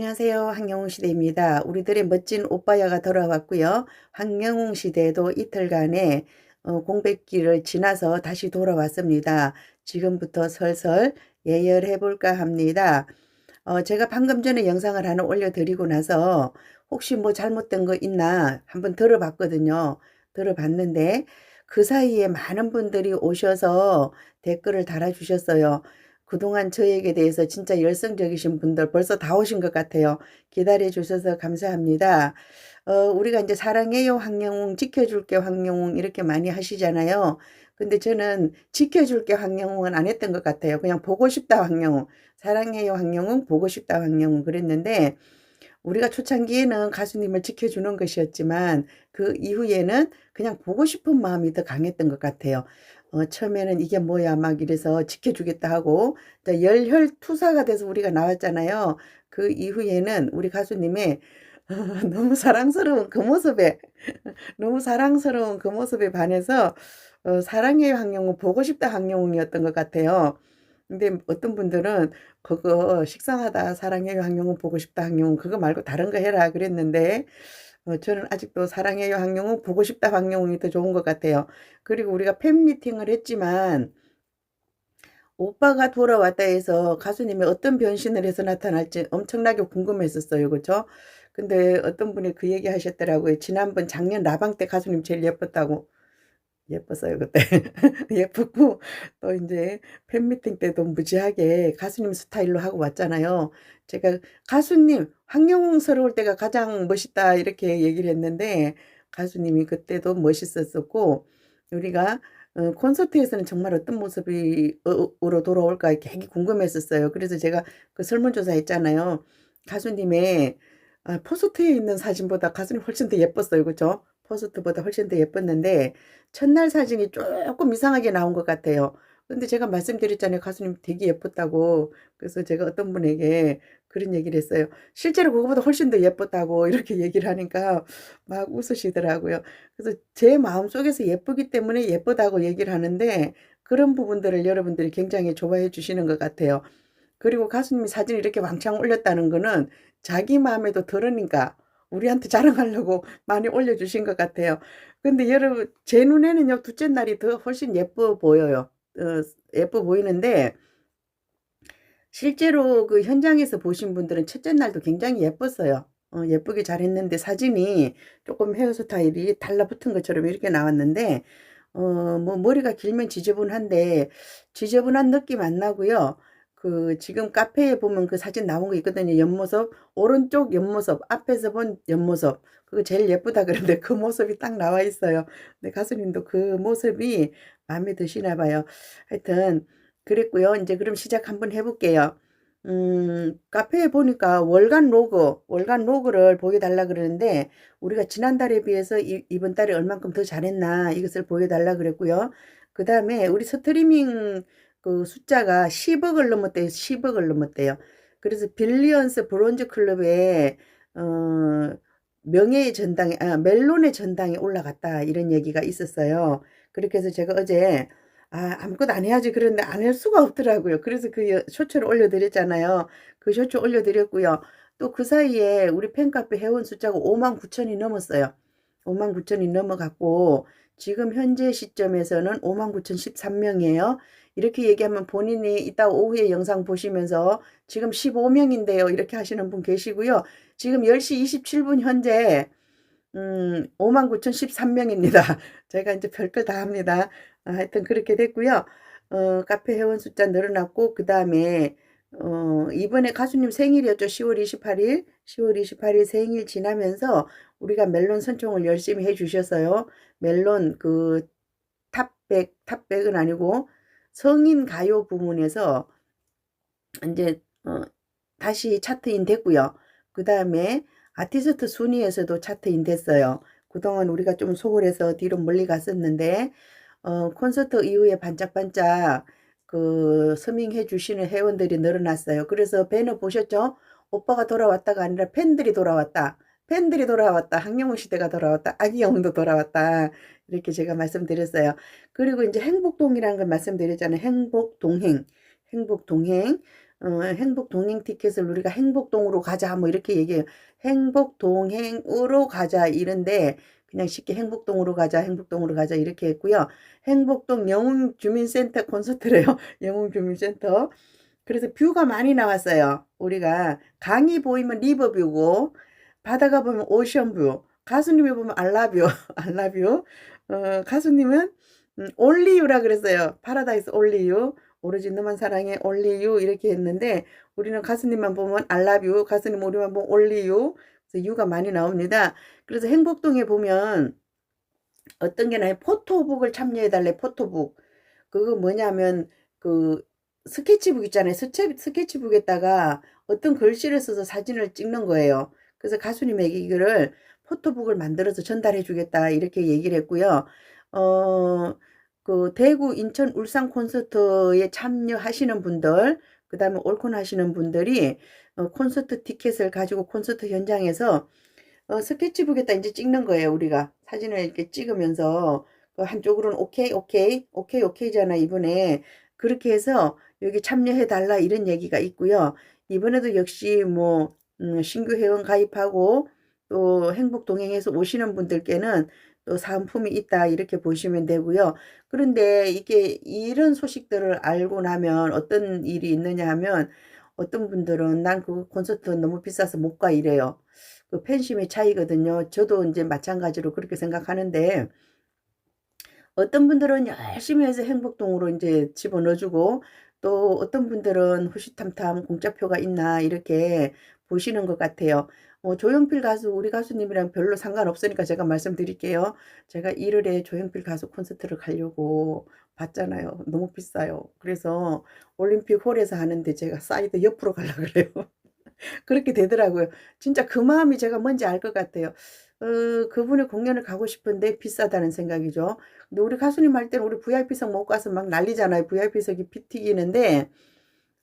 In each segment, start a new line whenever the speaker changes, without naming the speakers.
안녕하세요. 황영웅 시대입니다. 우리들의 멋진 오빠야가 돌아왔고요. 황영웅 시대도 이틀간의 어, 공백기를 지나서 다시 돌아왔습니다. 지금부터 설설 예열해 볼까 합니다. 어, 제가 방금 전에 영상을 하나 올려드리고 나서 혹시 뭐 잘못된 거 있나 한번 들어봤거든요. 들어봤는데 그 사이에 많은 분들이 오셔서 댓글을 달아주셨어요. 그동안 저에게 대해서 진짜 열성적이신 분들 벌써 다 오신 것 같아요. 기다려 주셔서 감사합니다. 어, 우리가 이제 사랑해요 황영웅, 지켜줄게 황영웅 이렇게 많이 하시잖아요. 근데 저는 지켜줄게 황영웅은 안 했던 것 같아요. 그냥 보고 싶다 황영웅, 사랑해요 황영웅, 보고 싶다 황영웅 그랬는데 우리가 초창기에는 가수님을 지켜주는 것이었지만 그 이후에는 그냥 보고 싶은 마음이 더 강했던 것 같아요. 어, 처음에는 이게 뭐야 막 이래서 지켜주겠다 하고 또 열혈투사가 돼서 우리가 나왔잖아요. 그 이후에는 우리 가수님의 너무 사랑스러운 그 모습에 너무 사랑스러운 그 모습에 반해서 어, 사랑해요 황영웅 보고 싶다 황영웅이었던 것 같아요. 근데 어떤 분들은 그거 식상하다 사랑해요 황영웅 보고 싶다 황영웅 그거 말고 다른 거 해라 그랬는데 어, 저는 아직도 사랑해요 황영웅 보고 싶다 황영웅이 더 좋은 것 같아요. 그리고 우리가 팬미팅을 했지만 오빠가 돌아왔다 해서 가수님이 어떤 변신을 해서 나타날지 엄청나게 궁금했었어요. 그죠? 근데 어떤 분이 그 얘기 하셨더라고요. 지난번 작년 라방 때 가수님 제일 예뻤다고. 예뻤어요, 그때. 예뻤고, 또 이제 팬미팅 때도 무지하게 가수님 스타일로 하고 왔잖아요. 제가 가수님, 황영웅스러울 때가 가장 멋있다, 이렇게 얘기를 했는데, 가수님이 그때도 멋있었었고, 우리가 어, 콘서트에서는 정말 어떤 모습으로 돌아올까 되게 궁금했었어요. 그래서 제가 그 설문조사 했잖아요. 가수님의 아, 포스트에 있는 사진보다 가수님 훨씬 더 예뻤어요. 그죠? 포스트보다 훨씬 더 예뻤는데 첫날 사진이 조금 이상하게 나온 것 같아요. 근데 제가 말씀드렸잖아요. 가수님 되게 예뻤다고. 그래서 제가 어떤 분에게 그런 얘기를 했어요. 실제로 그거보다 훨씬 더 예뻤다고 이렇게 얘기를 하니까 막 웃으시더라고요. 그래서 제 마음속에서 예쁘기 때문에 예쁘다고 얘기를 하는데 그런 부분들을 여러분들이 굉장히 좋아해 주시는 것 같아요. 그리고 가수님이 사진을 이렇게 왕창 올렸다는 거는 자기 마음에도 들으니까 우리한테 자랑하려고 많이 올려주신 것 같아요. 근데 여러분, 제 눈에는요, 둘째 날이 더 훨씬 예뻐 보여요. 어, 예뻐 보이는데, 실제로 그 현장에서 보신 분들은 첫째 날도 굉장히 예뻤어요. 어, 예쁘게 잘했는데 사진이 조금 헤어스타일이 달라붙은 것처럼 이렇게 나왔는데, 어, 뭐 머리가 길면 지저분한데, 지저분한 느낌 안 나고요. 그 지금 카페에 보면 그 사진 나온 거 있거든요. 옆모습 오른쪽 옆모습 앞에서 본 옆모습 그거 제일 예쁘다 그런데 그 모습이 딱 나와 있어요. 근데 가수님도 그 모습이 마음에 드시나 봐요. 하여튼 그랬고요. 이제 그럼 시작 한번 해볼게요. 음, 카페에 보니까 월간 로그, 월간 로그를 보여달라 그러는데, 우리가 지난달에 비해서 이, 이번 달에 얼만큼 더 잘했나, 이것을 보여달라 그랬고요. 그 다음에 우리 스트리밍 그 숫자가 10억을 넘었대요. 10억을 넘었대요. 그래서 빌리언스 브론즈 클럽에 어 명예의 전당에 아 멜론의 전당에 올라갔다 이런 얘기가 있었어요. 그렇게 해서 제가 어제 아 아무것도 안 해야지 그런데 안 할 수가 없더라고요. 그래서 그 쇼츠를 올려드렸잖아요. 그 쇼츠 올려드렸고요. 또 그 사이에 우리 팬카페 회원 숫자가 5만 9천이 넘었어요. 5만 9천이 넘어갔고 지금 현재 시점에서는 5만 9천 13명이에요. 이렇게 얘기하면 본인이 이따 오후에 영상 보시면서 지금 15명인데요. 이렇게 하시는 분 계시고요. 지금 10시 27분 현재 음, 59,013명입니다. 제가 이제 별걸 다 합니다. 아, 하여튼 그렇게 됐고요. 어, 카페 회원 숫자 늘어났고 그 다음에 어, 이번에 가수님 생일이었죠. 10월 28일. 10월 28일 생일 지나면서 우리가 멜론 선총을 열심히 해 주셨어요. 멜론 그 탑백, 탑백은 아니고 성인 가요 부문에서 이제 어, 다시 차트인 됐고요. 그 다음에 아티스트 순위에서도 차트인 됐어요. 그동안 우리가 좀 소홀해서 뒤로 멀리 갔었는데 어, 콘서트 이후에 반짝반짝 그 서밍해 주시는 회원들이 늘어났어요. 그래서 배너 보셨죠? 오빠가 돌아왔다가 아니라 팬들이 돌아왔다. 팬들이 돌아왔다. 학령우 시대가 돌아왔다. 아기영도 돌아왔다. 이렇게 제가 말씀드렸어요. 그리고 이제 행복동이라는 걸 말씀드렸잖아요. 행복동행. 행복동행. 어, 행복 동행 티켓을 우리가 행복동으로 가자 뭐 이렇게 얘기해요. 행복 동행으로 가자 이런데 그냥 쉽게 행복동으로 가자 행복동으로 가자 이렇게 했고요. 행복동 영웅 주민센터 콘서트래요. 영웅 주민센터. 그래서 뷰가 많이 나왔어요. 우리가 강이 보이면 리버뷰고 바다가 보면 오션뷰 가수님이 보면 알라뷰 알라뷰 어, 가수님은 음, 올리유라 그랬어요. 파라다이스 올리유 오로지 너만 사랑해 올리유 이렇게 했는데 우리는 가수님만 보면 알라뷰 가수님 우리만 보면 올리유 그래서 유가 많이 나옵니다. 그래서 행복동에 보면 어떤 게 나요? 포토북을 참여해달래 포토북 그거 뭐냐면 그 스케치북 있잖아요. 스케, 스케치북에다가 어떤 글씨를 써서 사진을 찍는 거예요. 그래서 가수님에게 이거를 포토북을 만들어서 전달해 주겠다 이렇게 얘기를 했고요. 어, 그 대구, 인천, 울산 콘서트에 참여하시는 분들, 그 다음에 올콘 하시는 분들이 어, 콘서트 티켓을 가지고 콘서트 현장에서 어, 스케치북에다 이제 찍는 거예요. 우리가 사진을 이렇게 찍으면서 그 한쪽으로는 오케이, 오케이, 오케이, 오케이잖아 이번에 그렇게 해서 여기 참여해 달라 이런 얘기가 있고요. 이번에도 역시 뭐 음, 신규 회원 가입하고 또 행복 동행에서 오시는 분들께는 또 사은품이 있다 이렇게 보시면 되고요. 그런데 이게 이런 소식들을 알고 나면 어떤 일이 있느냐 하면 어떤 분들은 난 그 콘서트 너무 비싸서 못 가 이래요. 그 팬심의 차이거든요. 저도 이제 마찬가지로 그렇게 생각하는데 어떤 분들은 열심히 해서 행복동으로 이제 집어넣어주고 또 어떤 분들은 후시탐탐 공짜표가 있나 이렇게 보시는 것 같아요. 어, 조용필 가수 우리 가수님이랑 별로 상관없으니까 제가 말씀드릴게요. 제가 1월에 조용필 가수 콘서트를 가려고 봤잖아요. 너무 비싸요. 그래서 올림픽 홀에서 하는데 제가 사이드 옆으로 가려 그래요. 그렇게 되더라고요. 진짜 그 마음이 제가 뭔지 알 것 같아요. 어, 그분의 공연을 가고 싶은데 비싸다는 생각이죠. 근데 우리 가수님 할 때는 우리 VIP석 못 가서 막 난리잖아요. VIP석이 피 튀기는데,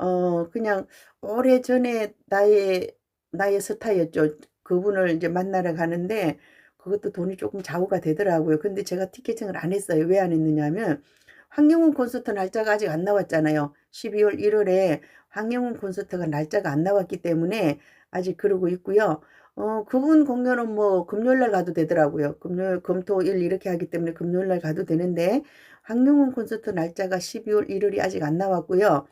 어, 그냥 오래 전에 나의, 나의 스타였죠. 그분을 이제 만나러 가는데, 그것도 돈이 조금 좌우가 되더라고요. 근데 제가 티켓팅을 안 했어요. 왜 안 했느냐 하면, 황영훈 콘서트 날짜가 아직 안 나왔잖아요. 12월 1월에 황영훈 콘서트가 날짜가 안 나왔기 때문에 아직 그러고 있고요. 어, 그분 공연은 뭐 금요일날 가도 되더라고요. 금요일, 금토일 이렇게 하기 때문에 금요일날 가도 되는데 황영훈 콘서트 날짜가 12월 1월이 아직 안 나왔고요.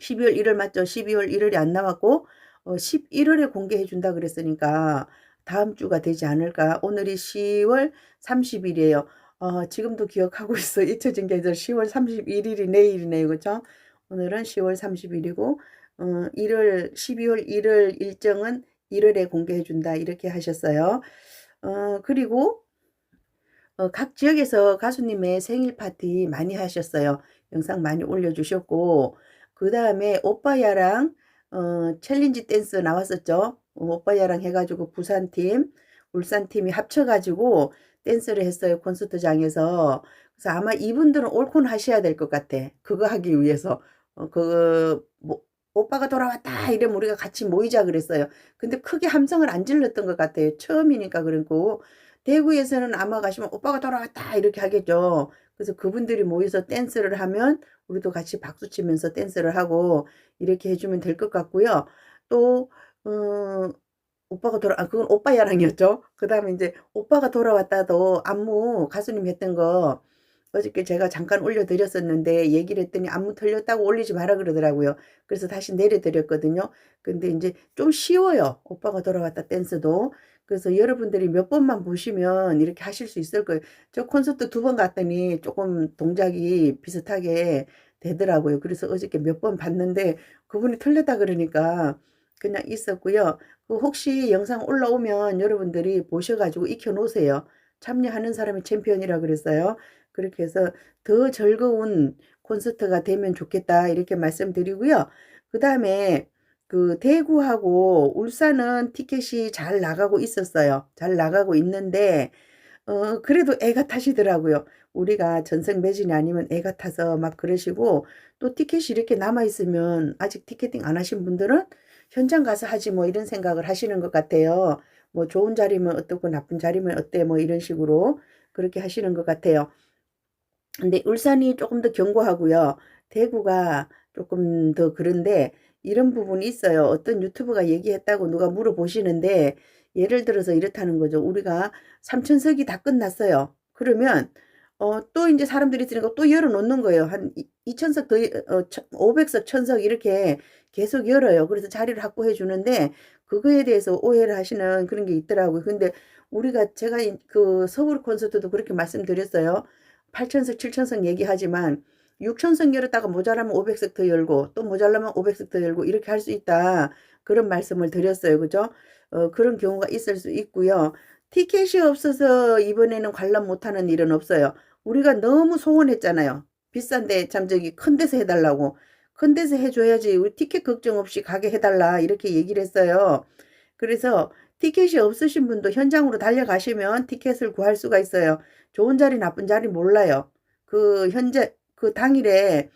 12월 1월 맞죠? 12월 1월이 안 나왔고 어, 11월에 공개해 준다 그랬으니까 다음 주가 되지 않을까. 오늘이 10월 30일이에요. 어, 지금도 기억하고 있어. 잊혀진 게 아니라 10월 31일이 내일이네요. 그죠? 오늘은 10월 30일이고 어, 1월 12월 1월 일정은 1월에 공개해 준다. 이렇게 하셨어요. 어, 그리고 어, 각 지역에서 가수님의 생일 파티 많이 하셨어요. 영상 많이 올려주셨고 그 다음에 오빠야랑 어, 챌린지 댄스 나왔었죠. 어, 오빠야랑 해가지고 부산팀, 울산팀이 합쳐가지고 댄스를 했어요. 콘서트장에서. 그래서 아마 이분들은 올콘 하셔야 될 것 같아. 그거 하기 위해서. 어, 그, 뭐, 오빠가 돌아왔다 이러면 우리가 같이 모이자 그랬어요. 근데 크게 함성을 안 질렀던 것 같아요. 처음이니까 그러고 대구에서는 아마 가시면 오빠가 돌아왔다 이렇게 하겠죠. 그래서 그분들이 모여서 댄스를 하면 우리도 같이 박수 치면서 댄스를 하고 이렇게 해주면 될 것 같고요. 또 어, 오빠가 돌아, 아, 그건 오빠 야랑이었죠. 그 다음에 이제 오빠가 돌아왔다도 안무 가수님 했던 거 어저께 제가 잠깐 올려드렸었는데 얘기를 했더니 안무 틀렸다고 올리지 마라 그러더라고요. 그래서 다시 내려드렸거든요. 근데 이제 좀 쉬워요. 오빠가 돌아왔다 댄스도. 그래서 여러분들이 몇 번만 보시면 이렇게 하실 수 있을 거예요. 저 콘서트 두 번 갔더니 조금 동작이 비슷하게 되더라고요. 그래서 어저께 몇 번 봤는데 그분이 틀렸다 그러니까 그냥 있었고요. 그 혹시 영상 올라오면 여러분들이 보셔가지고 익혀놓으세요. 참여하는 사람이 챔피언이라 그랬어요. 그렇게 해서 더 즐거운 콘서트가 되면 좋겠다 이렇게 말씀드리고요. 그 다음에 그 대구하고 울산은 티켓이 잘 나가고 있었어요. 잘 나가고 있는데 어 그래도 애가 타시더라고요. 우리가 전생 매진이 아니면 애가 타서 막 그러시고 또 티켓이 이렇게 남아 있으면 아직 티켓팅 안 하신 분들은 현장 가서 하지 뭐 이런 생각을 하시는 것 같아요. 뭐 좋은 자리면 어떻고 나쁜 자리면 어때 뭐 이런 식으로 그렇게 하시는 것 같아요. 근데 울산이 조금 더 견고하고요. 대구가 조금 더 그런데 이런 부분이 있어요. 어떤 유튜브가 얘기했다고 누가 물어보시는데 예를 들어서 이렇다는 거죠. 우리가 3천석이 다 끝났어요. 그러면 어, 또 이제 사람들이 있으니까 또 열어놓는 거예요. 한 2천석 더, 어, 500석, 1000석 이렇게 계속 열어요. 그래서 자리를 확보해 주는데 그거에 대해서 오해를 하시는 그런 게 있더라고요. 근데 우리가 제가 이- 그 서울 콘서트도 그렇게 말씀드렸어요. 8천석, 7천석 얘기하지만 6천석 열었다가 모자라면 500석 더 열고 또 모자라면 500석 더 열고 이렇게 할 수 있다. 그런 말씀을 드렸어요. 그죠? 어, 그런 경우가 있을 수 있고요. 티켓이 없어서 이번에는 관람 못하는 일은 없어요. 우리가 너무 소원했잖아요. 비싼데 참 저기 큰 데서 해달라고. 큰 데서 해줘야지 우리 티켓 걱정 없이 가게 해달라 이렇게 얘기를 했어요. 그래서 티켓이 없으신 분도 현장으로 달려가시면 티켓을 구할 수가 있어요. 좋은 자리 나쁜 자리 몰라요. 그 현재 그 당일에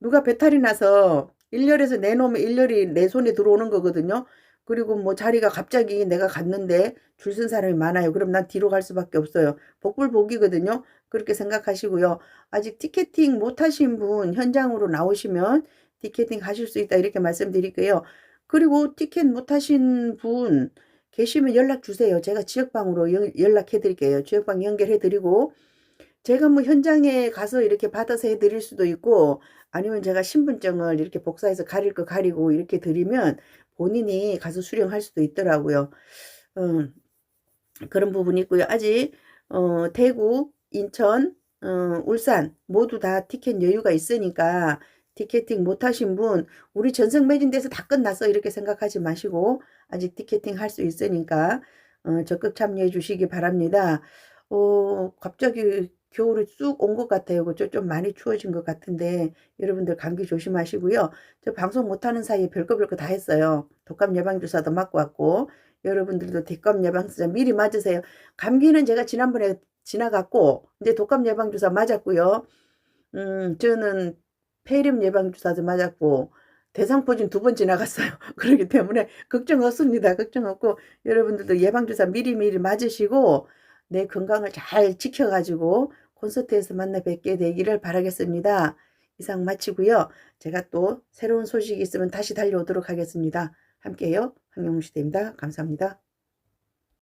누가 배탈이 나서 일렬에서 내놓으면 일렬이 내 손에 들어오는 거거든요. 그리고 뭐 자리가 갑자기 내가 갔는데 줄 쓴 사람이 많아요. 그럼 난 뒤로 갈 수밖에 없어요. 복불복이거든요. 그렇게 생각하시고요. 아직 티켓팅 못 하신 분 현장으로 나오시면 티켓팅 하실 수 있다 이렇게 말씀드릴게요. 그리고 티켓 못 하신 분 계시면 연락 주세요. 제가 지역방으로 연- 연락해 드릴게요. 지역방 연결해 드리고 제가 뭐 현장에 가서 이렇게 받아서 해 드릴 수도 있고 아니면 제가 신분증을 이렇게 복사해서 가릴 거 가리고 이렇게 드리면 본인이 가서 수령할 수도 있더라고요. 음, 그런 부분이 있고요. 아직 어, 대구, 인천, 어, 울산 모두 다 티켓 여유가 있으니까 티켓팅 못 하신 분 우리 전석 매진돼서 다 끝났어 이렇게 생각하지 마시고 아직 티켓팅 할 수 있으니까 어, 적극 참여해 주시기 바랍니다. 어, 갑자기 겨울이 쑥 온 것 같아요. 그죠? 좀 많이 추워진 것 같은데 여러분들 감기 조심하시고요. 저 방송 못하는 사이에 별거 별거 다 했어요. 독감 예방주사도 맞고 왔고 여러분들도 독감 예방주사 미리 맞으세요. 감기는 제가 지난번에 지나갔고 이제 독감 예방주사 맞았고요. 음, 저는 폐렴 예방주사도 맞았고 대상포진 두 번 지나갔어요. 그렇기 때문에 걱정 없습니다. 걱정 없고 여러분들도 예방주사 미리미리 맞으시고 내 건강을 잘 지켜가지고 콘서트에서 만나 뵙게 되기를 바라겠습니다. 이상 마치고요. 제가 또 새로운 소식이 있으면 다시 달려오도록 하겠습니다. 함께요. 황영시대입니다. 감사합니다.